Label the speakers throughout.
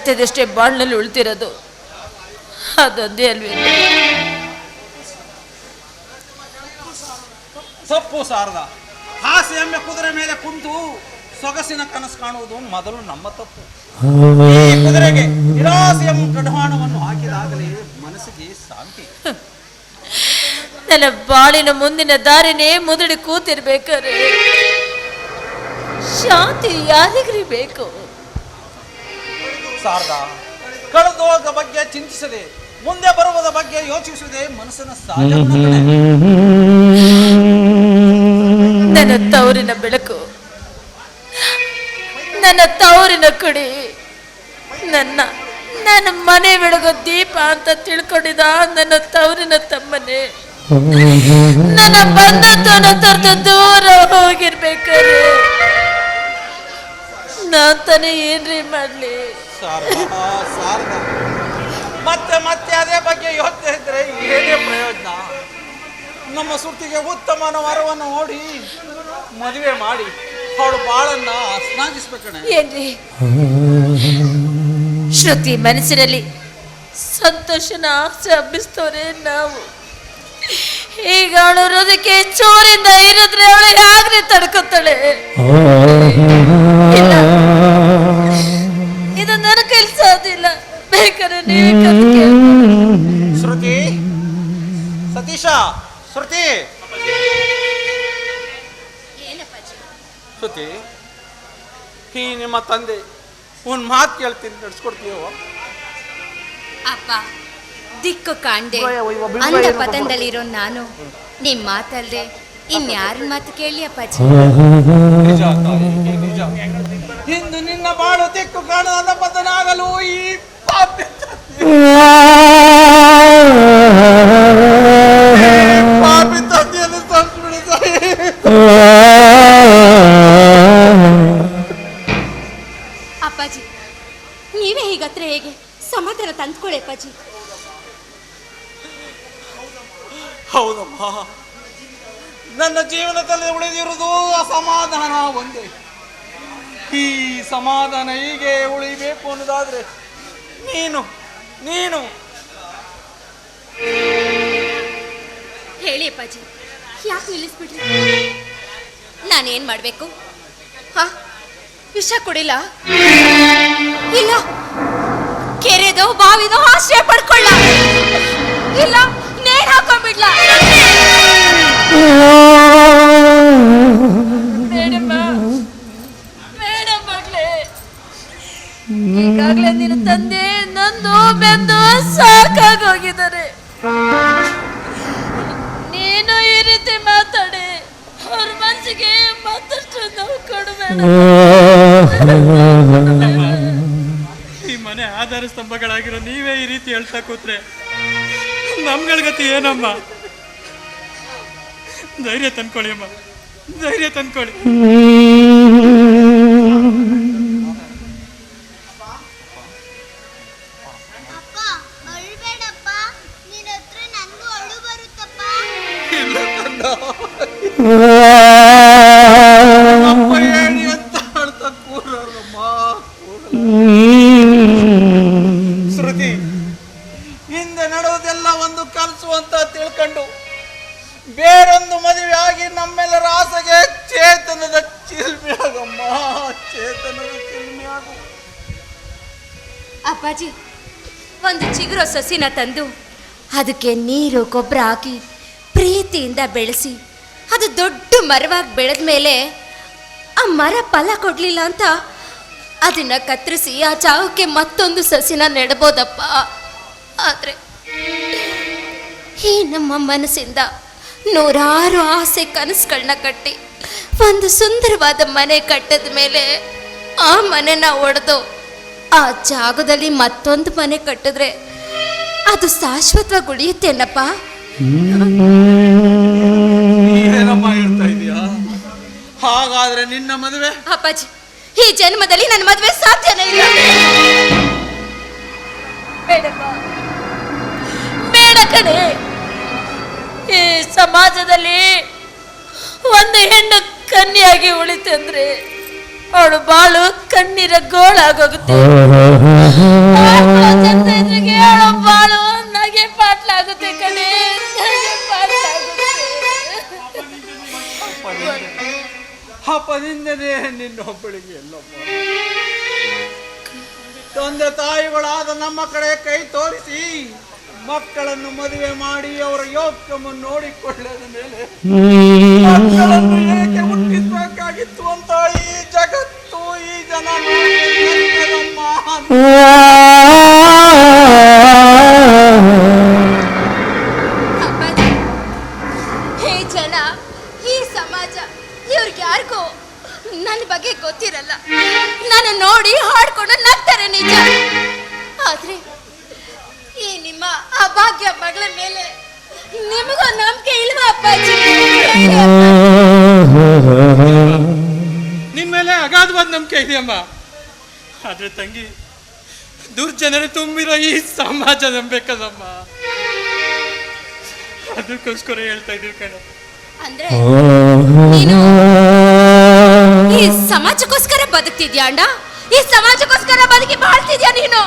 Speaker 1: ಈ ನತ್ಯದಷ್ಟೇ ಬಾಳ್ನಲ್ಲಿ ಉಳ್ತಿರೋದು. ಅದೊಂದೇ ಅಲ್ವೇ.
Speaker 2: ಸೊಪ್ಪು ಸಾರದ. ಹಾಸಿ ಎಮ್ಮೆ ಕುದುರೆ ಮೇಲೆ ಕುಂತು ಸೊಗಸಿನ ಕನಸು ಕಾಣುವುದು ಮೊದಲು ನಮ್ಮ ತಪ್ಪು. ಈ ಕುದುರೆಗೆ ನಿರಾಸೆಯ ಕಡವಾಣವನ್ನು ಹಾಕಿದಾಗಲೇ ಮನಸ್ಸಿಗೆ ಶಾಂತಿ.
Speaker 1: ನನ್ನ ಬಾಳಿನ ಮುಂದಿನ ದಾರಿನೇ ಮುದುಡಿ ಕೂತಿರ್ಬೇಕಾದ್ರೆ ಶಾಂತಿ ಯಾರಿಗ್ರಿ ಬೇಕು?
Speaker 2: ಸಾರದ ಕಳೆದೋಗ ಬಗ್ಗೆ ಚಿಂತಿಸದೆ ಮುಂದೆ ಬರುವುದ ಬಗ್ಗೆ ಯೋಚಿಸದೆ ಮನಸ್ಸಿನ ಸಾಧನೆ
Speaker 1: ನನ್ನ ತವರಿನ ಬೆಳಕು ನನ್ನ ತವರಿನ ಕುಡಿ ನನ್ನ ನನ್ನ ಮನೆ ಬೆಳಗೋ ದೀಪ ಅಂತ ತಿಳ್ಕೊಂಡಿದ ನನ್ನ ತವರಿನ ತಮ್ಮನೆ. ನನ್ನ ಬಂಧತ್ವನ ತೊರೆದು ದೂರ ಹೋಗಿರ್ಬೇಕು ನಾ ತಾನೇ ಏನ್ರಿ ಮಾಡ್ಲಿ?
Speaker 2: ಶಾರದಾ. ಮತ್ತೆ ಮತ್ತೆ ಅದೇ ಬಗ್ಗೆ ಯೋಚನೆ ಇದ್ರೆ ಏನೇ ಪ್ರಯೋಜನ ನಮ್ಮ ಸುತ್ತಿಗೆ ಉತ್ತಮನ ವರವನ್ನು ನೋಡಿ ಮದುವೆ ಮಾಡಿ ಅವಳು ಬಾಳನ್ನ ಸ್ನಾಗಿಸ್ಬೇಕಣೆ
Speaker 1: ಏನ್ರಿ ಶ್ರುತಿ ಮನಸ್ಸಿನಲ್ಲಿ ಸಂತೋಷನ ಆಸೆ ಹಬ್ಬಿಸ್ತವ್ರೆ ನಾವು ಈಗ ಅವಳು ಹೃದಯಕ್ಕೆ ಚೋರಿಂದ ಇರಿದ್ರೆ ಅವಳು ಹೇಗ್ರಿ ತಡ್ಕೊತಾಳೆ. ಇದು ನನ್ನ ಕೈಲಿ ಸಾಧ್ಯ ಇಲ್ಲ ಬೇಕಾದ್ರೆ ನೀವೇ ಕರ್ದು ಕೇಳ್ಕೊಳ್ಳಿ.
Speaker 2: ಶ್ರುತಿ. ಸತೀಶ ಶ್ರುತಿ. ಶ್ರುತಿ ಈ ನಿಮ್ಮ ತಂದೆ ಒಂದು ಮಾತು ಕೇಳ್ತೀನಿ ನಡ್ಸ್ಕೊಡ್ತೀಯೋ
Speaker 3: ಅಪ್ಪ ದಿಕ್ಕು ಕಾಣ್ದೆ. ಅಂದ ಪತನದಲ್ಲಿರೋ ನಾನು. ನಿಮ್ ಮಾತಲ್ದೆ. ಇನ್ಯಾರ ಮಾತು ಕೇಳಿ ಅಪ್ಪಾಜಿ
Speaker 2: ನಿಜ ತಾಯಿ, ನಿಜ. ಇಂದು ನಿನ್ನ ಬಾಳು ತಿಕ್ಕು ಕಾಣದ ಪತನಾಗಲು ಈ ಪಾಪಿ ಪಾಪಿ ತಂದೆಯನ್ನು ತಾಯಿ.
Speaker 3: ಅಪ್ಪಾಜಿ ನೀವೇ ಹೀಗತ್ರ ಹೇಗೆ? ಸಮಾಧಾನ ತಂದ್ಕೊಳ್ಳಿ ಅಪ್ಪಾಜಿ.
Speaker 2: ಹೌದಮ್ಮ. ನನ್ನ ಜೀವನದಲ್ಲಿ ಉಳಿದಿರುವುದು ಅಸಮಾಧಾನ ಒಂದೇ. ಈ ಸಮಾಧಾನ ಹೀಗೆ ಉಳಿಬೇಕು ಅನ್ನೋದಾದ್ರೆ ನೀನು ನೀನು.
Speaker 3: ಹೇಳಿ ಅಪ್ಪಾಜಿ, ಯಾಕೆ ನಿಲ್ಲಿಸ್ಬಿಟ್ರಿ? ನಾನೇನ್ ಮಾಡ್ಬೇಕು? ಹಾ? ವಿಷ ಕುಡಿಲ್ಲ ಇಲ್ಲ. ಕೆರೆದೋ ಬಾವಿದೋ ಆಶ್ರಯ ಪಡ್ಕೊಳ್ಳ? ಇಲ್ಲ.
Speaker 1: ಈಗಾಗ್ಲೇ ನಿನ್ನ ತಂದೆ ನಂದು ಬೆಂದು ಸಾಕಾಗಿ ಹೋಗಿದ್ದಾರೆ ನೀನು ಈ ರೀತಿ ಮಾತಾಡಿ, ಅವ್ರ ಮನಸ್ಸಿಗೆ ಮತ್ತಷ್ಟು ನೋವು ಕೊಡಬೇಡ.
Speaker 4: ಈ ಮನೆ ಆಧಾರ ಸ್ತಂಭಗಳಾಗಿರೋ ನೀವೇ ಈ ರೀತಿ ಹೇಳ್ತಾ ಕೂತ್ರೆ ನಮ್ಗಳ ಗತಿ ಏನಮ್ಮ? ಧೈರ್ಯ ತಂದ್ಕೊಳ್ಳಿ ಅಮ್ಮ. ಧೈರ್ಯ ತಂದ್ಕೊಳ್ಳಿ.
Speaker 2: ಶ್ರುತಿ, ಹಿಂದೆ ನಡೆಯುವುದೆಲ್ಲ ಒಂದು ಕನಸು ಅಂತ ತಿಳ್ಕೊಂಡು ಬೇರೊಂದು ಮದುವೆ ಆಗಿ ನಮ್ಮೆಲ್ಲರ ಆಸೆಗೆ ಚೇತನದ ಚಿಲ್ಮೆ ಚೇತನದ ಚಿಲ್ಮಿಯಾಗು
Speaker 3: ಅಪ್ಪಾಜಿ, ಒಂದು ಚಿಗುರೋ ಸಸಿನ ತಂದು ಅದಕ್ಕೆ ನೀರು, ಗೊಬ್ಬರ ಹಾಕಿ ಪ್ರೀತಿಯಿಂದ ಬೆಳೆಸಿ. ಅದು ದೊಡ್ಡ ಮರವಾಗಿ ಬೆಳೆದ ಮೇಲೆ ಆ ಮರ ಫಲ ಕೊಡಲಿಲ್ಲ ಅಂತ ಅದನ್ನ ಕತ್ತರಿಸಿ ಆ ಜಾಗಕ್ಕೆ ಮತ್ತೊಂದು ಸಸಿನ ನೆಡ್ಬೋದಪ್ಪ. ಆದರೆ ಈ ನಮ್ಮ ಮನಸ್ಸಿಂದ ನೂರಾರು ಆಸೆ ಕನಸುಗಳನ್ನ ಕಟ್ಟಿ ಒಂದು ಸುಂದರವಾದ ಮನೆ ಕಟ್ಟಿದ ಮೇಲೆ ಆ ಮನೆನ ಒಡೆದು ಆ ಜಾಗದಲ್ಲಿ ಮತ್ತೊಂದು ಮನೆ ಕಟ್ಟಿದ್ರೆ ಅದು ಶಾಶ್ವತವಾಗಿ ಉಳಿಯುತ್ತೇನಪ್ಪ?
Speaker 2: ಹಾಗಾದ್ರೆ ನಿನ್ನ ಮದುವೆ?
Speaker 3: ಅಪ್ಪಾಜಿ ಈ ಜನ್ಮದಲ್ಲಿ ನನ್ನ ಮದುವೆ ಸಾಧ್ಯನೇ ಇಲ್ಲ.
Speaker 1: ಬೇಡ ಕಣೆ. ಈ ಸಮಾಜದಲ್ಲಿ ಒಂದು ಹೆಣ್ಣು ಕನ್ಯಾಗಿ ಉಳಿತಂದ್ರೆ ಅವಳು ಬಾಳು ಕಣ್ಣೀರ ಗೋಳಾಗೋಗುತ್ತೆ
Speaker 2: ಅಪನಿಂದನೇ ನಿನ್ನೊಬ್ಬಳಿಗೆ ಎಲ್ಲಮ್ಮ ತಂದೆ ತಾಯಿಗಳಾದ ನಮ್ಮ ಕಡೆ ಕೈ ತೋರಿಸಿ, ಮಕ್ಕಳನ್ನು ಮದುವೆ ಮಾಡಿ ಅವರ ಯೋಗ್ಯವನ್ನು ನೋಡಿಕೊಳ್ಳದ ಮೇಲೆ ಹುಟ್ಟಿಸಬೇಕಾಗಿತ್ತು ಅಂತ ಈ ಜಗತ್ತು ಈ ಜನ
Speaker 3: ಆದ್ರೆ
Speaker 4: ತಂಗಿ ದುರ್ಜನರು ತುಂಬಿರೋ ಈ ಸಮಾಜ ನಂಬೇಕಲ್ಲಮ್ಮ. ಅದಕ್ಕೋಸ್ಕರ ಹೇಳ್ತಾ ಇದ್ದೀವಿ ಕಣ.
Speaker 3: ಅಂದ್ರೆ ನೀನು ಈ ಸಮಾಜಕ್ಕೋಸ್ಕರ ಬದುಕ್ತಿದ್ಯಾ ಅಣ್ಣ? ಈ ಸಮಾಜಕ್ಕೋಸ್ಕರ ಬದುಕಿ ಬಾಳ್ತಿದ್ಯಾ ನೀನು?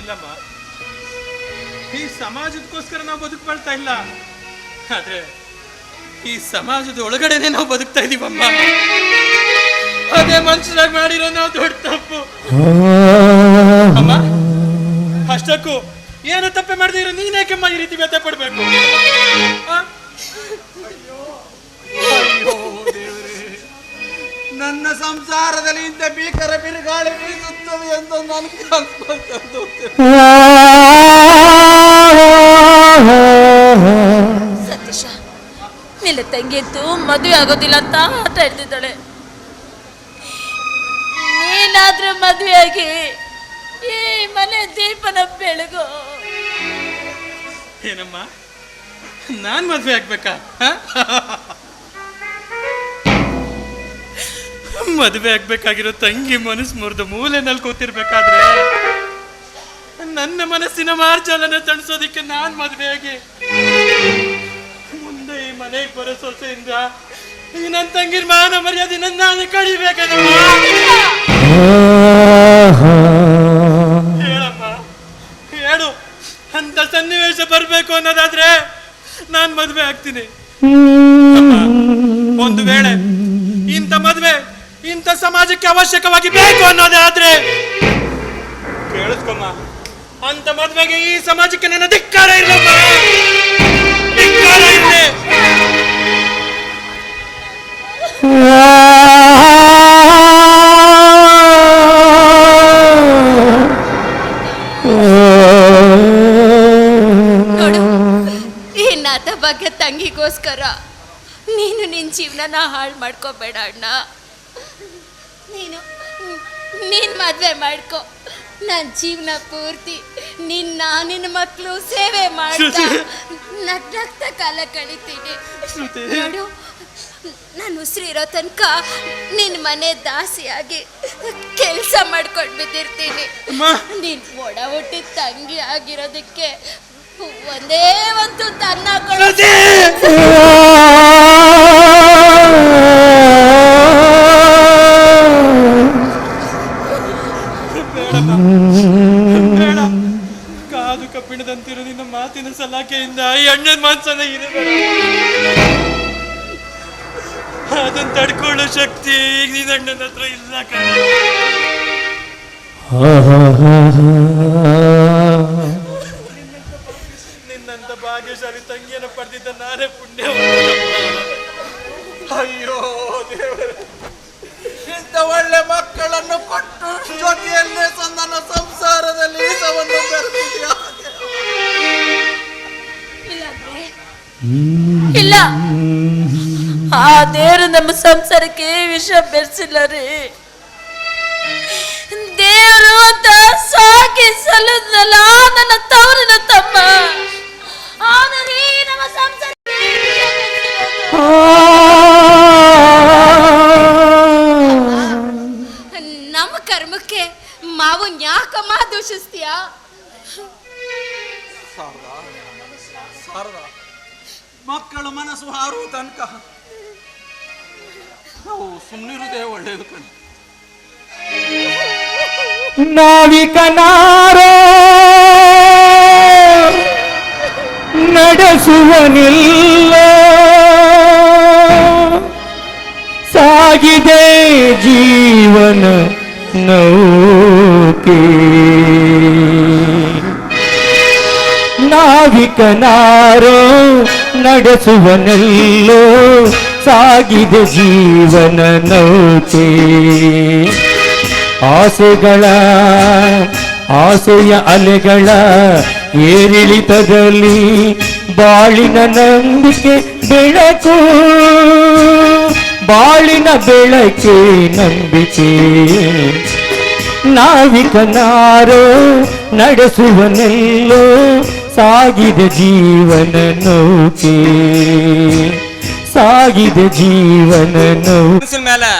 Speaker 4: ಇಲ್ಲಮ್ಮ. ಈ ಸಮಾಜದಕ್ಕೋಸ್ಕರ ನಾವು ಬದುಕ್ಬಳ್ತಾ ಇಲ್ಲ. ಆದ್ರೆ ಈ ಸಮಾಜದ ಒಳಗಡೆನೆ ನಾವು ಬದುಕ್ತಾ ಇದೀವಮ್ಮ. ಅದೇ ಮನುಷ್ಯರಾಗಿ ಮಾಡಿರೋ ನಾವು ದೊಡ್ಡ ತಪ್ಪು. ಅಮ್ಮ ಅಷ್ಟಕ್ಕೂ ಏನು ತಪ್ಪೆ ಮಾಡಿದಿರೋ ನೀನೇಕೆಮ್ಮ ಈ ರೀತಿ ವ್ಯಥೆ ಪಡ್ಬೇಕು?
Speaker 2: ಅಯ್ಯೋ ದೇವರೇ ನನ್ನ ಸಂಸಾರದಲ್ಲಿ ಇಂಥ ಭೀಕರ ಬಿರುಗಾಳಿ ಬೀಸುತ್ತವೆ ಎಂದು ನಾನು ಕಲ್ಪಂತದ್ದು
Speaker 1: ಸತೀಶ ನಿನ್ನ ತಂಗಿಯಂತೂ ಮದುವೆ ಆಗೋದಿಲ್ಲ ಅಂತ ಆಟ ನೀನಾದ್ರೂ ಮದುವೆ ಆಗಿ ಈ ಮನೆ ದೀಪನ ಬೆಳಗು.
Speaker 4: ಏನಮ್ಮ? ನಾನ್ ಮದ್ವೆ ಆಗ್ಬೇಕಾ? ಮದುವೆ ಮದ್ವೆ ಆಗ್ಬೇಕಾಗಿರೋ ತಂಗಿ ಮನಸ್ಸು ಮುರಿದು ಮೂಲೆನಲ್ಲಿ ಕೂತಿರ್ಬೇಕಾದ್ರೆ ನನ್ನ ಮನಸ್ಸಿನ ಮಾರ್ಜಾಲನ ತಣಿಸೋದಿಕ್ಕೆ ನಾನ್ ಮದ್ವೆ ಆಗಿ ಮುಂದೆ ಈ ಮನೆಗೆ ಬರೋ ಸೊಸೆಯಿಂದ ಈ ನನ್ನ ತಂಗಿರ್ ಮಾನ ಮರ್ಯಾದೆ ನಾನು ಕಡಿಬೇಕಮ್ಮ ಹೇಳಪ್ಪ ಹೇಳು. ಅಂತ ಸನ್ನಿವೇಶ ಬರಬೇಕು ಅನ್ನೋದಾದ್ರೆ ನಾನ್ ಮದುವೆ ಆಗ್ತೀನಿ. ಒಂದು ವೇಳೆ ಇಂಥ ಮದುವೆ ಇಂಥ ಸಮಾಜಕ್ಕೆ ಅವಶ್ಯಕವಾಗಿ ಬೇಕು ಅನ್ನೋದೇ ಆದ್ರೆ ಕೇಳಿಸ್ಕೊಮ್ಮ ಅಂತ ಮದುವೆಗೆ ಈ ಸಮಾಜಕ್ಕೆ ನನ್ನ ಧಿಕ್ಕಾರ ಇಲ್ಲಮ್ಮ ಧಿಕ್ಕಾರ ಇಲ್ಲೇ
Speaker 3: ತಂಗಿಗೋಸ್ಕರ. ನೀನು ನಿನ್ನ ಜೀವನನ ಹಾಳು ಮಾಡ್ಕೋಬೇಡ ಅಣ್ಣ. ನೀನು ನೀನು ಮದುವೆ ಮಾಡ್ಕೊ. ನನ್ನ ಜೀವನ ಪೂರ್ತಿ ನಿನ್ನ ನಿನ್ನ ಮಕ್ಕಳು ಸೇವೆ ಮಾಡ್ತಾ ನಗ್ನಗ್ತಾ ಕಾಲ ಕಳಿತೀನಿ. ನೋಡು ನಾನು ಉಸಿರಿರೋ ತನಕ ನಿನ್ನ ಮನೆ ದಾಸಿಯಾಗಿ ಕೆಲಸ ಮಾಡ್ಕೊಂಡು ಬಿದ್ದಿರ್ತೀನಿ.
Speaker 4: ನೀನು
Speaker 3: ನೀನ್ ಒಡ ಹುಟ್ಟಿದ ತಂಗಿ ಆಗಿರೋದಕ್ಕೆ ಒಂದೇ ಒಂದು ತನ್ನ
Speaker 4: ಬೇಡ. ಕಾದು ಕಬ್ಬಿಣದಂತಿರೋ ನಿನ್ನ ಮಾತಿನ ಸಲಾಕೆಯಿಂದ ಈ ಅಣ್ಣನ ಮಾನ್ಸನ ಇರಬೇಡ. ಅದನ್ನ ತಡ್ಕೊಳ್ಳೋ ಶಕ್ತಿ ಈಗ ನಿನ್ನ ಅಣ್ಣನ ಹತ್ರ ಇಲ್ಲ ಕಣ. ಭಾಗ್ಯಶಾಲಿ ತಂಗಿಯನ್ನು ಪಡೆದಿದ್ದ ನಾನೇ ಪುಣ್ಯ.
Speaker 2: ಅಯ್ಯೋ ಇಂಥ ಒಳ್ಳೆ ಮಕ್ಕಳನ್ನು ಕೊಟ್ಟು ಜೊತೆಯಲ್ಲೇ ನನ್ನ ಸಂಸಾರದಲ್ಲಿ
Speaker 1: ಇಲ್ಲ. ಆ ದೇವರು ನಮ್ಮ ಸಂಸಾರಕ್ಕೆ ವಿಷ ಬೆರೆಸಿಲ್ಲ ರೀ. ದೇವರು ಸಾಕಿ ಸಲ್ಲದಲ್ಲ ನನ್ನ ತವರಿನ ತಮ್ಮ. ನಮ್ಮ
Speaker 3: ಕರ್ಮಕ್ಕೆ ಮಾವು ಯಾಕಮ್ಮ ದೂಷಿಸ್ತೀಯ?
Speaker 2: ಮಕ್ಕಳ ಮನಸ್ಸು ಹಾರುವ ತನಕ.
Speaker 5: ನಾವು ಸುಮ್ಮನಿರುವುದೇ ಒಳ್ಳೆಯದು ಕಣ.
Speaker 6: ನಾವಿಕನಾರೋ ನಡೆಸುವನಿಲ್ಲ. ಸಾಗಿದೆ ಜೀವನ ನೌಕೆ. ನಾವಿಕನಾರೋ ನಡೆಸುವನೆಲ್ಲೋ ಸಾಗಿದೆ ಜೀವನ ನೌಕೆ. ಆಸೆಗಳ ಆಸೆಯ ಅಲೆಗಳ ಏರಿಳಿತದಲ್ಲಿ ಬಾಳಿನ ನಂಬಿಕೆ ಬೆಳಕು, ಬಾಳಿನ ಬೆಳಕೆ ನಂಬಿಕೆ. ನಾವಿಕನಾರೋ ನಡೆಸುವನೆಲ್ಲೋ ಸಾಗಿದ ಜೀವನ ನೌಕೆ. ಸಾಗಿದ ಜೀವನ ನೌಕೆ.
Speaker 7: ಮೇಲೆ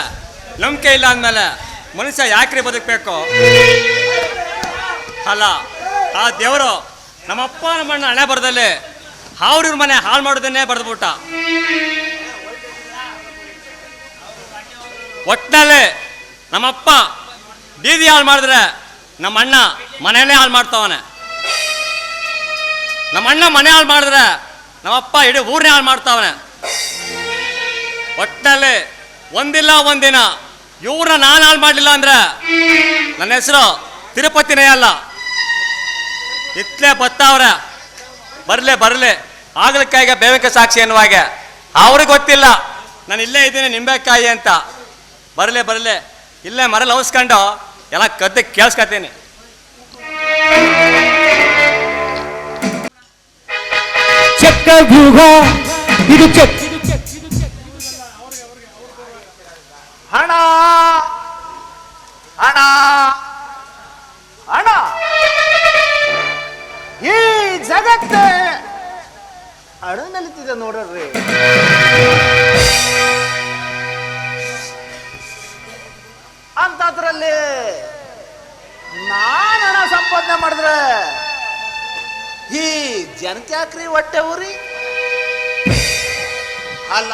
Speaker 7: ನಂಬಿಕೆ ಇಲ್ಲ ಅಂದಮೇಲೆ ಮನುಷ್ಯ ಯಾಕ್ರಿ ಬದುಕಬೇಕು? ಅಲ್ಲ, ಆ ದೇವರು ನಮ್ಮಪ್ಪ ನಮ್ಮಣ್ಣ ಹಣೆ ಬರದಲ್ಲಿ ಅವ್ರ ಮನೆ ಹಾಳು ಮಾಡೋದನ್ನೇ ಬರೆದ್ಬಿಟ್ಟ ಒಟ್ಟಿನಲ್ಲಿ ನಮ್ಮಪ್ಪ ಬೀದಿ ಹಾಳು ಮಾಡಿದ್ರೆ ನಮ್ಮ ಅಣ್ಣ ಮನೆಯಲ್ಲೇ ಹಾಳು ಮಾಡ್ತಾವನೆ. ನಮ್ಮ ಅಣ್ಣ ಮನೆ ಹಾಳು ಮಾಡಿದ್ರೆ ನಮ್ಮಪ್ಪ ಇಡೀ ಊರನ್ನೇ ಹಾಳು ಮಾಡ್ತಾವನೆ. ಒಟ್ಟಿನಲ್ಲಿ ಒಂದಿಲ್ಲ ಒಂದಿನ ಇವ್ರನ್ನ ನಾನು ಹಾಳು ಮಾಡಲಿಲ್ಲ ಅಂದ್ರೆ ನನ್ನ ಹೆಸರು ತಿರುಪತಿನೇ ಅಲ್ಲ. ಇತ್ಲೇ ಬತ್ತಾವ್ರೆ. ಬರಲೇ ಬರಲಿ. ಆಗ್ಲಿಕ್ಕಾಯಿಗೆ ಬೇವಿಕ ಸಾಕ್ಷಿ ಎನ್ನುವಾಗೆ. ಅವ್ರಿಗೆ ಗೊತ್ತಿಲ್ಲ. ನಾನು ಇಲ್ಲೇ ಇದ್ದೀನಿ ನಿಂಬೆಕಾಯಿ ಅಂತ. ಬರಲೇ ಬರಲೇ. ಇಲ್ಲೇ ಮರಲ್ಲಿ ಹೌಸ್ಕೊಂಡು ಎಲ್ಲ ಕದ್ದೆ ಕೇಳಿಸ್ಕೊತೀನಿ.
Speaker 6: ಚಕ್ಕ ವ್ಯೂಹ ಇದು ಚೆಕ್.
Speaker 5: ಹಣ! ಹಣ! ಹಣ! ಈ ಜಗತ್ತೇ ಅಳು ನಲಿತಿದೆ ನೋಡ್ರಿ. ಅಂತದ್ರಲ್ಲಿ ನಾನು ಹಣ ಸಂಪಾದನೆ ಮಾಡಿದ್ರೆ ಈ ಜನಕ್ಯಾಕ್ರಿ ಹೊಟ್ಟೆ ಊರಿ ಅಲ್ಲ,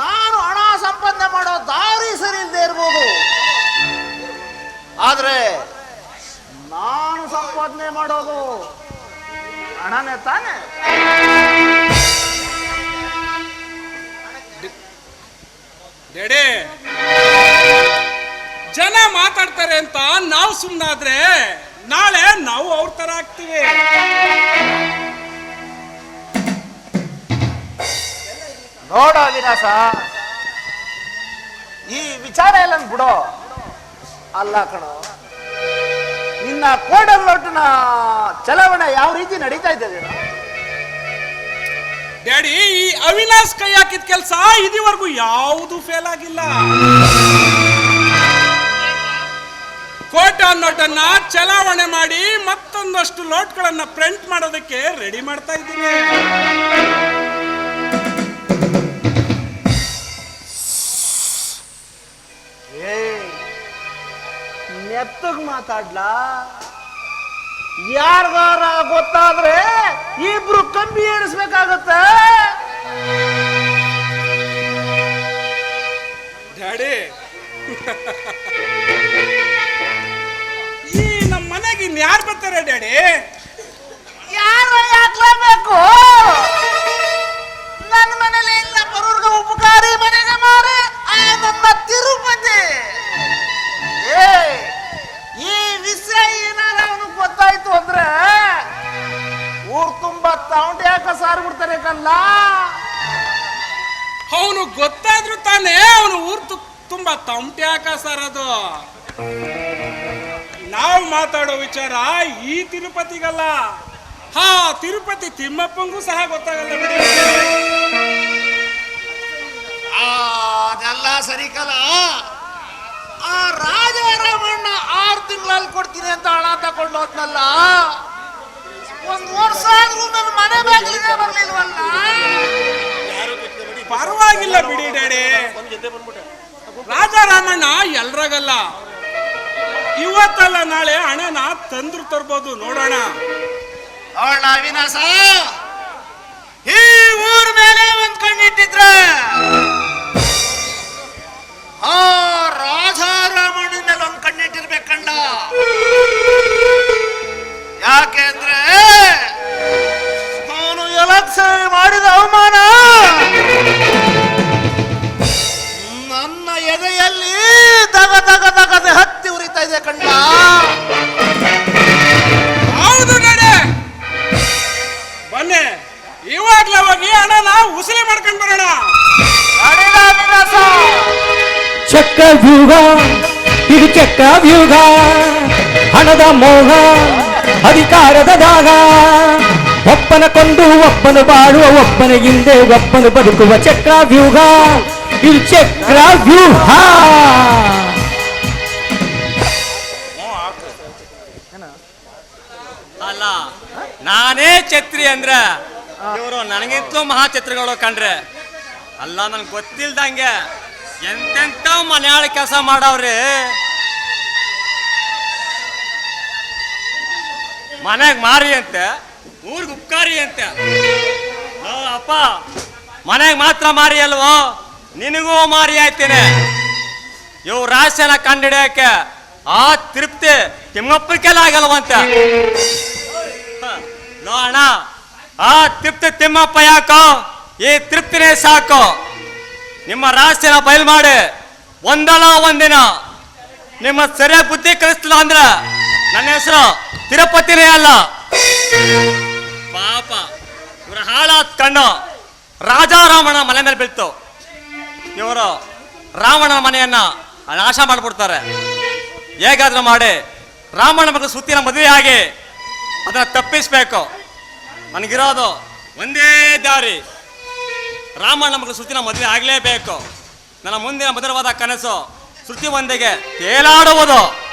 Speaker 5: ನಾನು ಹಣ ಸಂಪಾದನೆ ಮಾಡೋ ದಾರಿ ಸರಿ ಇಲ್ಲದೆ ಇರ್ಬೋದು. ಆದ್ರೆ ನಾನು ಸಂಪಾದನೆ ಮಾಡೋದು ಹಣನೇ ತಾನೆ?
Speaker 8: ಡೆಡೆ ಜನ ಮಾತಾಡ್ತಾರೆ ಅಂತ ನಾವು ಸುಮ್ಮನಾದ್ರೆ ನಾಳೆ ನಾವು ಅವ್ರ ತರ ಆಗ್ತೀವಿ.
Speaker 5: ನೋಡೋ ವಿನಾಸ ಈ ವಿಚಾರ ಎಲ್ಲ ಬಿಡೋ. ಅಲ್ಲ ಕಣೋ ನಿನ್ನ ಕೋಡಲ್ ನೋಟಿನ ಚಲಾವಣೆ ಯಾವ ರೀತಿ ನಡೀತಾ ಇದೆ
Speaker 8: ಡ್ಯಾಡಿ, ಈ ಅವಿನಾಶ್ ಕೈ ಹಾಕಿದ ಕೆಲಸ ಇದುವರೆಗೂ ಯಾವುದು ಫೇಲ್ ಆಗಿಲ್ಲ. ಕೋಟ ನೋಟನ್ನ ಚಲಾವಣೆ ಮಾಡಿ ಮತ್ತೊಂದಷ್ಟು ಲೋಟ್ಗಳನ್ನ ಪ್ರಿಂಟ್ ಮಾಡೋದಕ್ಕೆ ರೆಡಿ ಮಾಡ್ತಾ ಇದ್ದೀನಿ.
Speaker 5: ನೆತ್ತಗ್ ಮಾತಾಡ್ಲಾ? ಯಾರ್ಗಾರ ಗೊತ್ತಾದ್ರೆ ಇಬ್ರು ಕಂಬಿ ಏರಿಸ್ಬೇಕಾಗತ್ತೆ.
Speaker 8: ಡ್ಯಾಡಿ. ಈ ನಮ್ಮ ಮನೆಗೆ ಯಾರ್ ಬರ್ತಾರೆ ಡ್ಯಾಡಿ?
Speaker 5: ಯಾರು ಯಾಕ್ಲೇಬೇಕು ನನ್ನ ಮನೇಲಿ ಇಲ್ಲ ಬರೋರ್ಗ ಉಪಕಾರಿ ಮನೆಗೆ ಮಾರಿ ಆ ನನ್ನ ತಿರುಪತಿ ಏ ಏನಾರ ಅವನಿಗೆ ಗೊತ್ತಾಯ್ತು ಅಂದ್ರೆ ಊರ್ ತುಂಬಾ ತೌಂಡಿ ಹಾಕ ಸಾರು ಬಿಡ್ತಾರೆ ಕಲ್ಲ
Speaker 8: ಅವನು ಗೊತ್ತಾದ್ರು ತಾನೇ ಅವನು ಊರ್ ತುಂಬಾ ತಮಟೆ ಹಾಕ ಸರ್ ಅದು. ನಾವು ಮಾತಾಡೋ ವಿಚಾರ ಈ ತಿರುಪತಿಗಲ್ಲ. ಹಾ ತಿರುಪತಿ ತಿಮ್ಮಪ್ಪಂಗೂ ಸಹ ಗೊತ್ತಾಗಲ್ಲ ಬಿಡಿ.
Speaker 5: ಅದೆಲ್ಲ ಸರಿ ಕಲ ಆ ರಾಜಾರಾಮಣ್ಣ ಆರು ತಿಂಗಳಲ್ಲಿ ಕೊಡ್ತೀನಿ ಅಂತ ಹಣ ತಗೊಂಡು ಹೋದ್ನಲ್ಲ? ಒಂದ್ ವರ್ಷ ಆದ್ರೂ ನನ್ನ ಮನೆ ಬಾಗಿಲಿಗೆ ಬರ್ಲಿಲ್ವಲ್ಲ?
Speaker 8: ಪರವಾಗಿಲ್ಲ ಬಿಡಿ ಡ್ಯಾಡಿ. ರಾಜಾರಾಮಣ್ಣ ಎಲ್ರಾಗಲ್ಲ. ಇವತ್ತಲ್ಲ ನಾಳೆ ಹಣನ ತಂದ್ರು ತರ್ಬೋದು ನೋಡೋಣ.
Speaker 5: ಅವಳ ಅವಿನಾಶ.
Speaker 6: ಚಕ್ರವ್ಯೂಹ ಇದು ಚಕ್ರವ್ಯೂಹ ಹಣದ ಮೋಹ, ಅಧಿಕಾರದ ದಾಗ ಒಪ್ಪನ ಕೊಂದು, ಒಪ್ಪನು ಬಾಳುವ, ಒಪ್ಪನ ಹಿಂದೆ, ಒಪ್ಪನು ಬದುಕುವ ಚಕ್ರವ್ಯೂಹ ಇದು ಚಕ್ರವ್ಯೂಹ
Speaker 7: ಅಲ್ಲ, ನಾನೇ ಛತ್ರಿ ಅಂದ್ರೆ, ಇವರು ನನಗಿಂತಲೂ ಮಹಾ ಛತ್ರಿಗಳು ಕಂಡ್ರೆ ಅಲ್ಲ ನನ್ಗೆ ಗೊತ್ತಿಲ್ದಂಗೆ ಎಂತೆಂತ ಮಲಯಾಳ ಕೆಲಸ ಮಾಡವ್ರಿ? ಮನೆಗ್ ಮಾರಿ ಅಂತೆ, ಊರಿಗೆ ಉಪ್ಕಾರಿ ಅಂತೆ. ಅಪ್ಪ ಮನೆಗ್ ಮಾತ್ರ ಮಾರಿ ಅಲ್ವೋ? ನಿನಗೂ ಮಾರಿ ಆಯ್ತೇನೆ. ಇವ್ ರಾಶಿಯನ್ನ ಕಂಡಿಡಿಯಕ್ಕೆ ಆ ತೃಪ್ತಿ ತಿಮ್ಮಪ್ಪಕ್ಕೆಲ್ಲ ಲೋ ಅಣ್ಣ, ಆ ತೃಪ್ತಿ ತಿಮ್ಮಪ್ಪ ಯಾಕೋ? ಈ ತೃಪ್ತಿನೇ ಸಾಕು. ನಿಮ್ಮ ರಾಶಿನ ಬಯಲು ಮಾಡಿ. ಒಂದಲ್ಲ ಒಂದಿನ. ನಿಮ್ಮ ಸರಿಯಾಗಿ ಬುದ್ಧಿ ಕಲಿಸ್ತಿಲ್ಲ ಅಂದ್ರೆ ನನ್ನ ಹೆಸರು ತಿರುಪತಿನೇ ಅಲ್ಲ. ಪಾಪ. ಇವರ ಹಾಳಾದ ಕಣ್ಣು ರಾಜಾರಾಮನ ಮನೆ ಮೇಲೆ ಬೀಳ್ತು. ಇವರು ರಾವಣನ ಮನೆಯನ್ನ ನಾಶ ಮಾಡಿಬಿಡ್ತಾರೆ. ಹೇಗಾದ್ರೂ ಮಾಡಿ ರಾಮನ ಮಗ ಸುತ್ತಿನ ಮದುವೆ ಆಗಿ ಅದನ್ನ ತಪ್ಪಿಸ್ಬೇಕು. ನನಗಿರೋದು ಒಂದೇ ದಾರಿ. ರಾಮನ ಮಗಳು ಸುತ್ತಿನ ಮದುವೆ ಆಗಲೇಬೇಕು. ನನ್ನ ಮುಂದಿನ ಮಧುರವಾದ ಕನಸು ಶ್ರುತಿ ಒಂದಿಗೆ ತೇಲಾಡುವುದು.